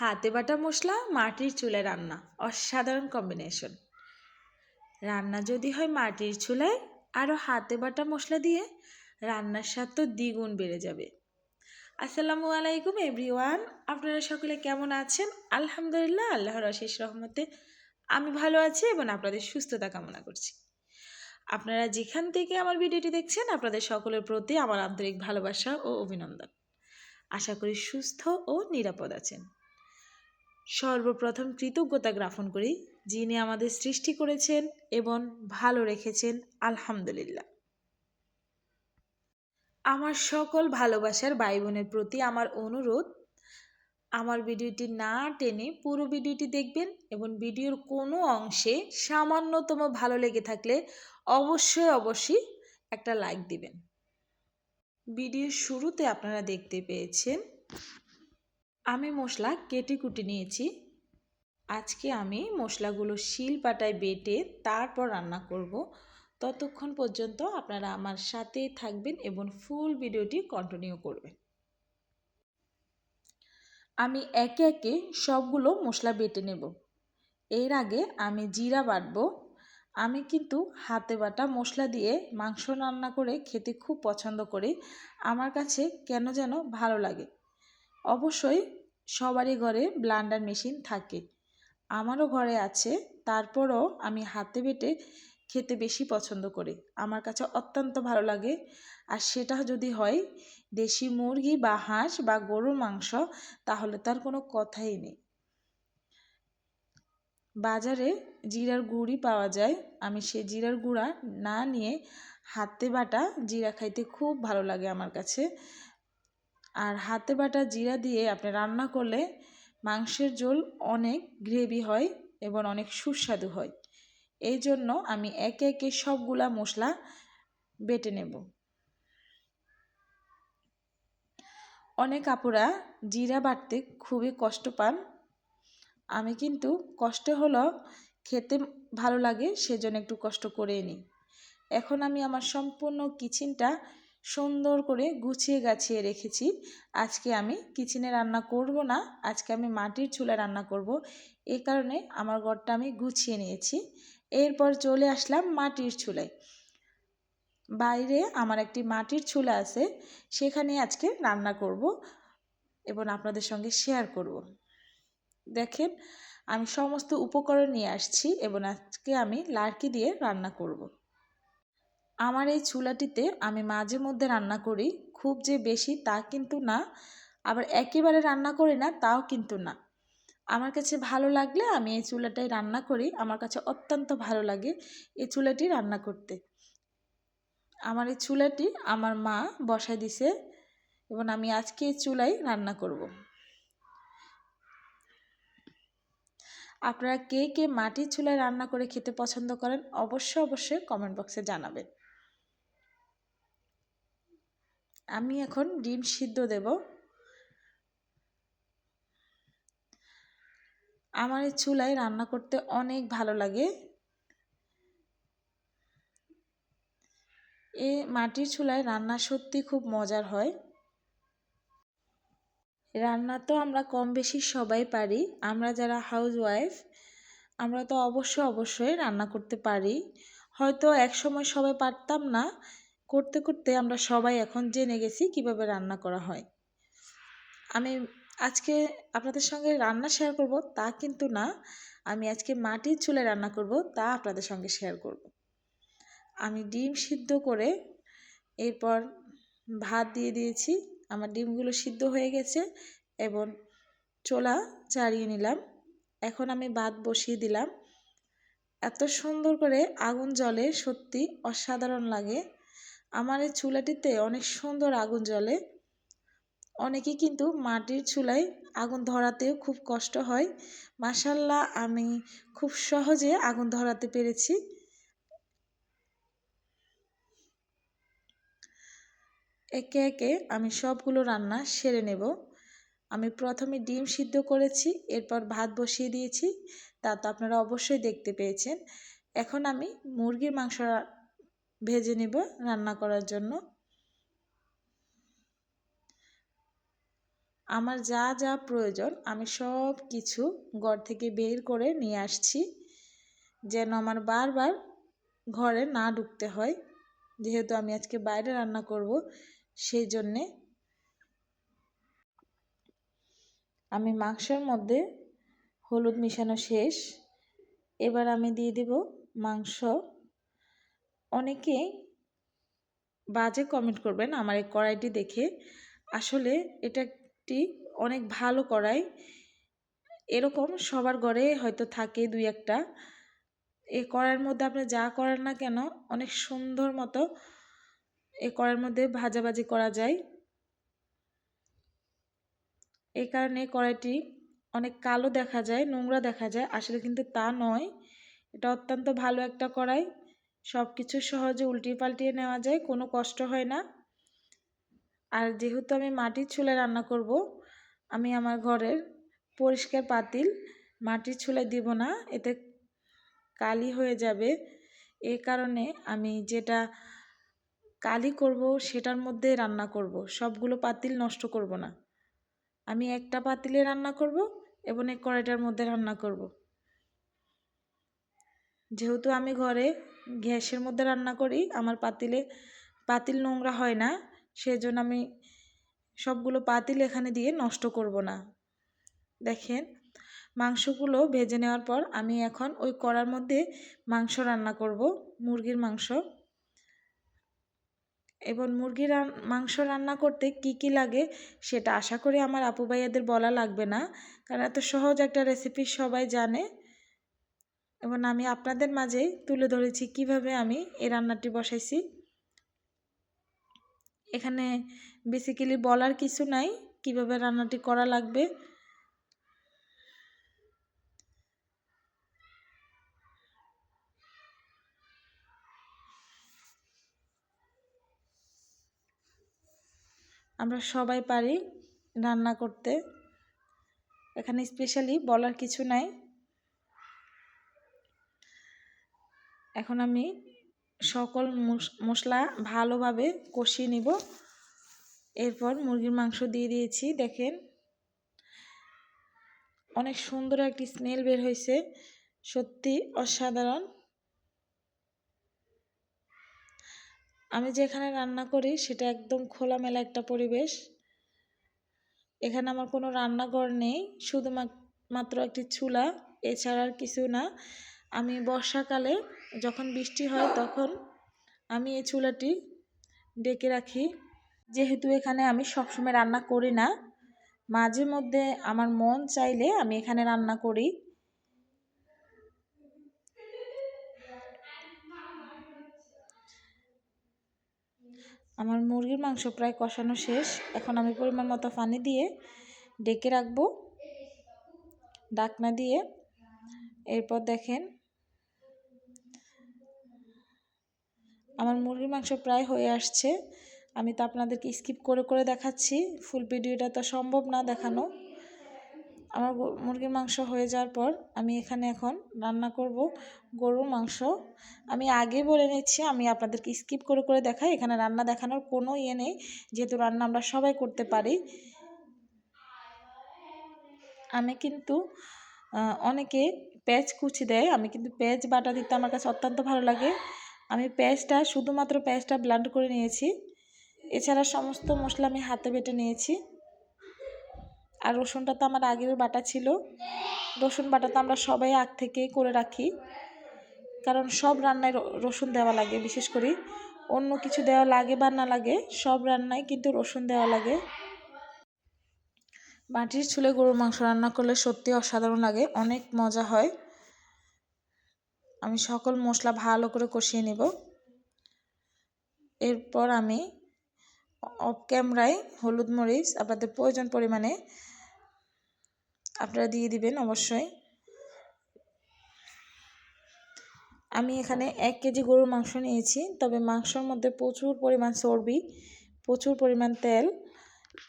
হাতে বাটা মশলা, মাটির চুলায় রান্না, অসাধারণ কম্বিনেশন রান্না যদি হয় মাটির চুলায় আরও হাতে বাটা মশলা দিয়ে রান্নার স্বাদ তো দ্বিগুণ বেড়ে যাবে। আসসালামু আলাইকুম এভরিওয়ান আপনারা সকলে কেমন আছেন? আলহামদুলিল্লাহ, আল্লাহর অশেষ রহমতে আমি ভালো আছি এবং আপনাদের সুস্থতা কামনা করছি। আপনারা যেখান থেকে আমার ভিডিওটি দেখছেন, আপনাদের সকলের প্রতি আমার আন্তরিক ভালোবাসা ও অভিনন্দন। আশা করি সুস্থ ও নিরাপদ আছেন। সর্বপ্রথম কৃতজ্ঞতা জ্ঞাপন করি যিনি আমাদের সৃষ্টি করেছেন এবং ভালো রেখেছেন, আলহামদুলিল্লাহ। আমার সকল ভালোবাসার ভাই বোনের প্রতি আমার অনুরোধ, আমার ভিডিওটি না টেনে পুরো ভিডিওটি দেখবেন এবং ভিডিওর কোনো অংশে সামান্যতম ভালো লেগে থাকলে অবশ্যই অবশ্যই একটা লাইক দিবেন। ভিডিওর শুরুতে আপনারা দেখতে পেয়েছেন আমি মশলা কেটে কুটে নিয়েছি। আজকে আমি মশলাগুলো শিল পাটায় বেটে তারপর রান্না করব। ততক্ষণ পর্যন্ত আপনারা আমার সাথেই থাকবেন এবং ফুল ভিডিওটি কন্টিনিউ করবেন। আমি একে একে সবগুলো মশলা বেটে নেব। এর আগে আমি জিরা বাটবো। আমি কিন্তু হাতে বাটা মশলা দিয়ে মাংস রান্না করে খেতে খুব পছন্দ করি। আমার কাছে কেন যেন ভালো লাগে। অবশ্যই সবারই ঘরে ব্লান্ডার মেশিন থাকে। আমারও ঘরে আছে, তারপরও আমি হাতে বেটে খেতে বেশি পছন্দ করি। আমার কাছে অত্যন্ত ভালো লাগে। আর সেটা যদি হয় দেশি মুরগি বা হাঁস বা গরুর মাংস, তাহলে তার কোনো কথাই নেই। বাজারে জিরার গুঁড়ি পাওয়া যায়। আমি সে জিরার গুঁড়া না নিয়ে হাতে বাটা জিরা খাইতে খুব ভালো লাগে আমার কাছে। আর হাতে বাটা জিরা দিয়ে আপনি রান্না করলে মাংসের ঝোল অনেক গ্রেভি হয় এবং অনেক সুস্বাদু হয়। এই জন্য আমি একে একে সবগুলা মশলা বেটে নেব। অনেক আপুরা জিরা বাটতে খুবই কষ্ট পান। আমি কিন্তু কষ্ট হলো খেতে ভালো লাগে, সেজন্য একটু কষ্ট করে নিই। এখন আমি আমার সম্পূর্ণ কিচেনটা সুন্দর করে গুছিয়ে গাছিয়ে রেখেছি। আজকে আমি কিচেনে রান্না করব না, আজকে আমি মাটির চুলা রান্না করব। এই কারণে আমার ঘরটা আমি গুছিয়ে নিয়েছি। এরপর চলে আসলাম মাটির চুলায়। বাইরে আমার একটি মাটির চুলা আছে, সেখানে আজকে রান্না করব এবং আপনাদের সঙ্গে শেয়ার করব। দেখেন, আমি সমস্ত উপকরণ নিয়ে আসছি এবং আজকে আমি লাড়কি দিয়ে রান্না করব। আমার এই চুলাটিতে আমি মাঝে মধ্যে রান্না করি, খুব যে বেশি তা কিন্তু না, আবার একেবারে রান্না করি না, তাও কিন্তু না। আমার কাছে ভালো লাগলে আমি এই চুলাটাই রান্না করি, আমার কাছে অত্যন্ত ভালো লাগে এই চুলাটি রান্না করতে। আমার এই চুলাটি আমার মা বসায় দিছে এবং আমি আজকে এই চুলাই রান্না করব। আপনারা কে কে মাটির চুলায় রান্না করে খেতে পছন্দ করেন অবশ্যই অবশ্যই কমেন্ট বক্সে জানাবেন। আমি এখন ডিম সিদ্ধ দেব। আমার এই চুলায় রান্না করতে অনেক ভালো লাগে। এ মাটির চুলায় রান্না সত্যি খুব মজার হয়। রান্না তো আমরা কম বেশি সবাই পারি। আমরা যারা হাউস ওয়াইফ আমরা তো অবশ্যই অবশ্যই রান্না করতে পারি। হয়তো এক সময় সবাই পারতাম না করতে করতে আমরা সবাই এখন জেনে গেছি কীভাবে রান্না করা হয়। আমি আজকে আপনাদের সঙ্গে রান্না শেয়ার করব, তা কিন্তু না। আমি আজকে মাটির চুলে রান্না করব, তা আপনাদের সঙ্গে শেয়ার করব। আমি ডিম সিদ্ধ করে এরপর ভাত দিয়ে দিয়েছি। আমার ডিমগুলো সিদ্ধ হয়ে গেছে এবং চোলা চাড়িয়ে নিলাম। এখন আমি ভাত বসিয়ে দিলাম। এত সুন্দর করে আগুন জ্বলে সত্যি অসাধারণ লাগে। আমার এই চুলাটিতে অনেক সুন্দর আগুন জ্বলে। অনেকে কিন্তু মাটির চুলায় আগুন ধরাতেও খুব কষ্ট হয়। মাসাল্লাহ আমি খুব সহজে আগুন ধরাতে পেরেছি। একে একে আমি সবগুলো রান্না সেরে নেব। আমি প্রথমে ডিম সিদ্ধ করেছি, এরপর ভাত বসিয়ে দিয়েছি। তা তো আপনারা অবশ্যই দেখতে পেয়েছেন। এখন আমি মুরগির মাংস ভেজে নেব রান্না করার জন্য। আমার যা যা প্রয়োজন আমি সব কিছু ঘর থেকে বের করে নিয়ে আসছি, যেন আমার বারবার ঘরে না ঢুকতে হয়। যেহেতু আমি আজকে বাইরে রান্না করব, সেই জন্যে আমি মাংসের মধ্যে হলুদ মিশানো শেষ। এবার আমি দিয়ে দেব মাংস। অনেকেই বাজে কমেন্ট করবেন আমার এই কড়াইটি দেখে। আসলে এটা একটি অনেক ভালো কড়াই। এরকম সবার ঘরে হয়তো থাকে দুই একটা। এই কড়াইয়ের মধ্যে আপনি যা করেন না কেন, অনেক সুন্দর মতো এই কড়াইয়ের মধ্যে ভাজাভাজি করা যায়। এই কারণে কড়াইটি অনেক কালো দেখা যায়, নোংরা দেখা যায়। আসলে কিন্তু তা নয়। এটা অত্যন্ত ভালো একটা কড়াই। সব কিছু সহজে উল্টিয়ে পাল্টিয়ে নেওয়া যায়, কোনো কষ্ট হয় না। আর যেহেতু আমি মাটির চুলে রান্না করব, আমি আমার ঘরের পরিষ্কার পাতিল মাটির চুলে দিব না, এতে কালি হয়ে যাবে। এ কারণে আমি যেটা কালি করব, সেটার মধ্যে রান্না করব, সবগুলো পাতিল নষ্ট করব না। আমি একটা পাতিলে রান্না করব এবং এক কড়াইটার মধ্যে রান্না করব। যেহেতু আমি ঘরে গ্যাসের মধ্যে রান্না করি। আমার পাতিলে, পাতিল নোংরা হয় না, সেজন্য আমি সবগুলো পাতিল এখানে দিয়ে নষ্ট করব না। দেখেন, মাংসগুলো ভেজে নেওয়ার পর আমি এখন ওই কড়ার মধ্যে মাংস রান্না করব, মুরগির মাংস। এবং মুরগির মাংস রান্না করতে কি কি লাগে সেটা আশা করি আমার আপু ভাইয়াদের বলা লাগবে না। কারণ এত সহজ একটা রেসিপি সবাই জানে। এবং আমি আপনাদের মাঝে তুলে ধরেছি কীভাবে আমি এই রান্নাটি বসাইছি। এখানে বেসিক্যালি বলার কিছু নাই, কীভাবে রান্নাটি করা লাগবে। আমরা সবাই পারি রান্না করতে। এখানে স্পেশালি বলার কিছু নাই। এখন আমি সকল মশলা ভালোভাবে কষিয়ে নিব। এরপর মুরগির মাংস দিয়ে দিয়েছি, দেখেন। অনেক সুন্দর একটি স্মেল বের হয়েছে, সত্যি অসাধারণ। আমি যেখানে রান্না করি সেটা একদম খোলামেলা একটা পরিবেশ। এখানে আমার কোনো রান্নাঘর নেই, শুধুমাত্র একটি চুলা, এছাড়া আর কিছু না। আমি বর্ষাকালে যখন বৃষ্টি হয় তখন আমি এই চুলাটি ডেকে রাখি। যেহেতু এখানে আমি সবসময় রান্না করি না, মাঝে মধ্যে আমার মন চাইলে আমি এখানে রান্না করি। আমার মুরগির মাংস প্রায় কষানো শেষ। এখন আমি পরিমাণ মতো পানি দিয়ে ডেকে রাখব। ডাকনা দিয়ে। এরপর দেখেন আমার মুরগির মাংস প্রায় হয়ে আসছে। আমি তো আপনাদেরকে স্কিপ করে করে দেখাচ্ছি। ফুল ভিডিওটা তো সম্ভব না দেখানো। আমার মুরগির মাংস হয়ে যাওয়ার পর আমি এখানে এখন রান্না করব গরুর মাংস। আমি আগে বলে নিচ্ছি, আমি আপনাদেরকে স্কিপ করে করে দেখাই। এখানে রান্না দেখানোর কোনো ইয়ে নেই। যেহেতু রান্না আমরা সবাই করতে পারি। আমি কিন্তু অনেকে পেঁয়াজ কুচি দেয়। আমি কিন্তু পেঁয়াজ বাটা দিতে আমার কাছে অত্যন্ত ভালো লাগে। আমি পেঁয়াজটা শুধুমাত্র পেঁয়াজটা ব্লান্ড করে নিয়েছি। এছাড়া সমস্ত মশলা আমি হাতে বেটে নিয়েছি। আর রসুনটা তো আমার আগের বাটা ছিল। রসুন বাটা তো আমরা সবাই আগ থেকেই করে রাখি। কারণ সব রান্নায় রসুন দেওয়া লাগে, বিশেষ করে অন্য কিছু দেওয়া লাগে বা না লাগে, সব রান্নায় কিন্তু রসুন দেওয়া লাগে। মাটির ছুলে গরুর মাংস রান্না করলে সত্যি অসাধারণ লাগে, অনেক মজা হয়। আমি সকল মশলা ভালো করে কষিয়ে নেব। এরপর আমি অফ ক্যামেরায় হলুদ মরিচ, আপনাদের প্রয়োজন পরিমাণে, আপনারা দিয়ে দিবেন অবশ্যই। আমি এখানে এক কেজি গরুর মাংস নিয়েছি, তবে মাংসর মধ্যে প্রচুর পরিমাণ চর্বি, প্রচুর পরিমাণ তেল।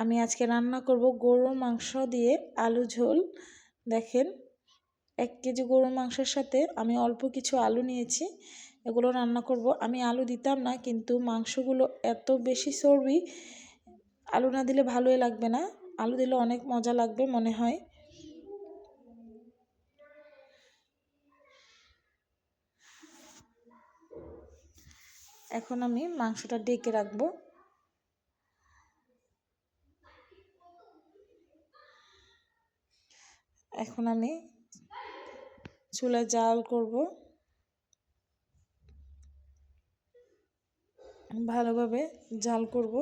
আমি আজকে রান্না করব গরুর মাংস দিয়ে আলু ঝোল, দেখেন। এক কেজি গরুর মাংসের সাথে আমি অল্প কিছু আলু নিয়েছি, এগুলো রান্না করব। আমি আলু দিতাম না, কিন্তু মাংসগুলো এত বেশি চর্বি, আলু না দিলে ভালোই লাগবে না। আলু দিলে অনেক মজা লাগবে মনে হয়। এখন আমি মাংসটা ডেকে রাখব। এখন আমি চুলায় জাল করব। ভালোভাবে জাল করব।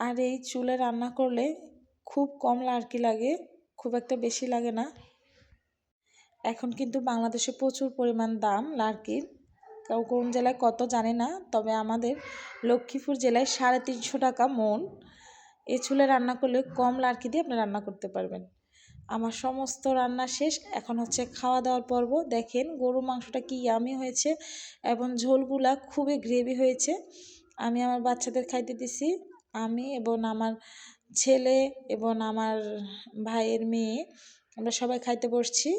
আর এই চুলে রান্না করলে খুব কম লাড়কি লাগে, খুব একটা বেশি লাগে না। এখন কিন্তু বাংলাদেশে প্রচুর পরিমাণ দাম লাড়কির কোন জেলায় কত জানে না, তবে আমাদের লক্ষ্মীপুর জেলায় সাড়ে তিনশো টাকা মন। এই চুলে রান্না করলে কম লাড়কি দিয়ে আপনি রান্না করতে পারবেন। আমার সমস্ত রান্না শেষ। এখন হচ্ছে খাওয়া দাওয়ার পর্ব। দেখেন গরু মাংসটা কি ইয়ামি হয়েছে এবং ঝোলগুলা খুবই গ্রেভি হয়েছে। আমি আমার বাচ্চাদের খাইতে দিছি। আমি এবং আমার ছেলে এবং আমার ভাইয়ের মেয়ে, আমরা সবাই খাইতে বসছি।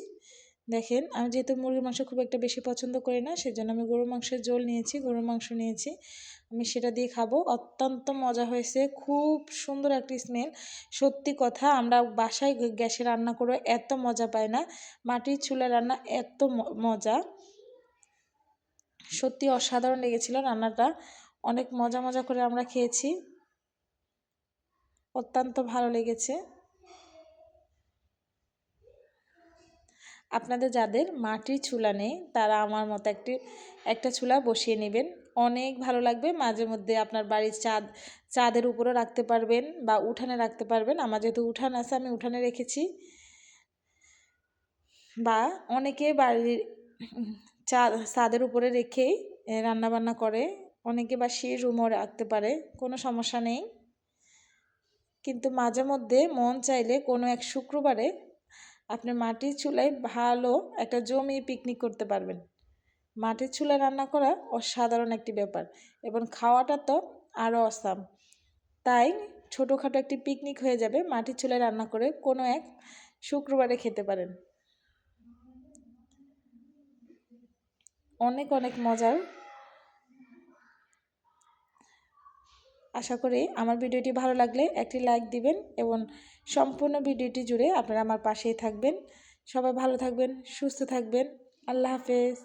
দেখেন, আমি যেহেতু মুরগির মাংস খুব একটা বেশি পছন্দ করি না, সেজন্য আমি গরুর মাংসের ঝোল নিয়েছি, গরুর মাংস নিয়েছি। আমি সেটা দিয়ে খাব। অত্যন্ত মজা হয়েছে, খুব সুন্দর একটি স্মেল সত্যি কথা, আমরা বাসায় গ্যাসে রান্না করে এত মজা পাই না, মাটির চুলা রান্না এত মজা। সত্যি অসাধারণ লেগেছিল রান্নাটা, অনেক মজা মজা করে আমরা খেয়েছি। অত্যন্ত ভালো লেগেছে। আপনাদের যাদের মাটির চুলা নেই, তারা আমার মতো একটি, একটা চুলা বসিয়ে নেবেন। অনেক ভালো লাগবে। মাঝে মধ্যে আপনার বাড়ির চাঁদ, চাঁদের উপরে রাখতে পারবেন বা উঠানে রাখতে পারবেন। আমার যেহেতু উঠান আছে, আমি উঠানে রেখেছি। বা অনেকে বাড়ির চা ছাদের উপরে রেখেই রান্নাবান্না করে। অনেকে বা সে রুমও রাখতে পারে। কোনো সমস্যা নেই। কিন্তু মাঝে মধ্যে মন চাইলে কোনো এক শুক্রবারে আপনি মাটির চুলায় ভালো একটা জমি পিকনিক করতে পারবেন। মাটির চুলায় রান্না করা অসাধারণ একটি ব্যাপার এবং খাওয়াটা তো আরও অসাম তাই ছোটোখাটো একটি পিকনিক হয়ে যাবে, মাটির চুলায় রান্না করে কোনো এক শুক্রবারে খেতে পারেন। অনেক অনেক মজার আশা করি আমার ভিডিওটি ভালো লাগলে একটি লাইক দিবেন এবং সম্পূর্ণ ভিডিওটি জুড়ে আপনারা আমার পাশেই থাকবেন। সবাই ভালো থাকবেন, সুস্থ থাকবেন। আল্লাহ হাফেজ।